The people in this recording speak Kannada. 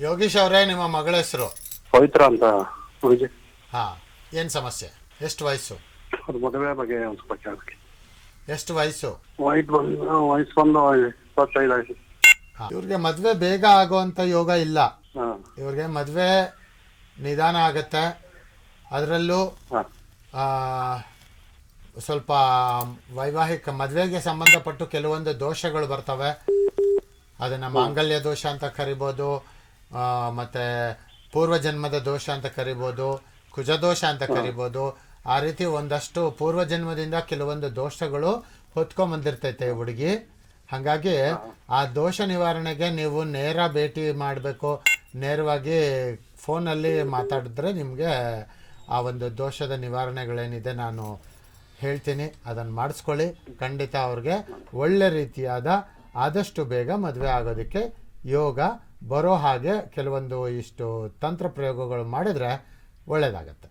ಯೋಗೀಶ್ ಅವರೇ ನಿಮ್ಮ ಮಗಳ ಹೆಸರು? ಪವಿತ್ರ ಅಂತ ಗುರುಜಿ ಹಾ ಏನು ಸಮಸ್ಯೆ? ಎಷ್ಟು ವಯಸ್ಸು? ಅದು ಮದುವೆ ಬಗ್ಗೆ ಒಂದು ಸ್ವಲ್ಪ ಕೇಳಕ್ಕೆ ಎಷ್ಟು ವಯಸ್ಸು? ವಯಸ್ಸು ಬಂದು ವಯಸ್ಸು ಬಂದು ಇಪ್ಪತ್ತೈದು ಆಯ್ತು. ಇವ್ರಿಗೆ ಮದ್ವೆ ಬೇಗ ಆಗುವಂತ ಯೋಗ ಇಲ್ಲ. ಹಾಂ. ಇವ್ರಿಗೆ ಮದ್ವೆ ನಿಧಾನ ಆಗತ್ತೆ. ಅದರಲ್ಲೂ ಹಾಂ. ಆ, ಸ್ವಲ್ಪ ವೈವಾಹಿಕ ಮದುವೆಗೆ ಸಂಬಂಧಪಟ್ಟು ಕೆಲವೊಂದು ದೋಷಗಳು ಬರ್ತವೆ. ಅದನ್ನ ಮಾಂಗಲ್ಯ ದೋಷ ಅಂತ ಕರಿಬೋದು. ಮತ್ತೆ ಪೂರ್ವಜನ್ಮದ ದೋಷ ಅಂತ ಕರಿಬೋದು ಕುಜದೋಷ ಅಂತ ಕರಿಬೋದು ಆ ರೀತಿ ಒಂದಷ್ಟು ಪೂರ್ವಜನ್ಮದಿಂದ ಕೆಲವೊಂದು ದೋಷಗಳು ಹೊತ್ಕೊಂಬಂದಿರ್ತೈತೆ ಹುಡುಗಿ. ಹಾಗಾಗಿ ಆ ದೋಷ ನಿವಾರಣೆಗೆ ನೀವು ನೇರ ಭೇಟಿ ಮಾಡಬೇಕು. ನೇರವಾಗಿ ಫೋನಲ್ಲಿ ಮಾತಾಡಿದ್ರೆ ನಿಮಗೆ ಆ ಒಂದು ದೋಷದ ನಿವಾರಣೆಗಳೇನಿದೆ ನಾನು ಹೇಳ್ತೀನಿ. ಅದನ್ನು ಮಾಡಿಸ್ಕೊಳ್ಳಿ. ಖಂಡಿತ ಅವ್ರಿಗೆ ಒಳ್ಳೆ ರೀತಿಯಾದ ಆದಷ್ಟು ಬೇಗ ಮದುವೆ ಆಗೋದಕ್ಕೆ ಯೋಗ ಬರೋ ಹಾಗೆ ಕೆಲವೊಂದು ಇಷ್ಟು ತಂತ್ರ ಪ್ರಯೋಗಗಳು ಮಾಡಿದರೆ ಒಳ್ಳೆಯದಾಗತ್ತೆ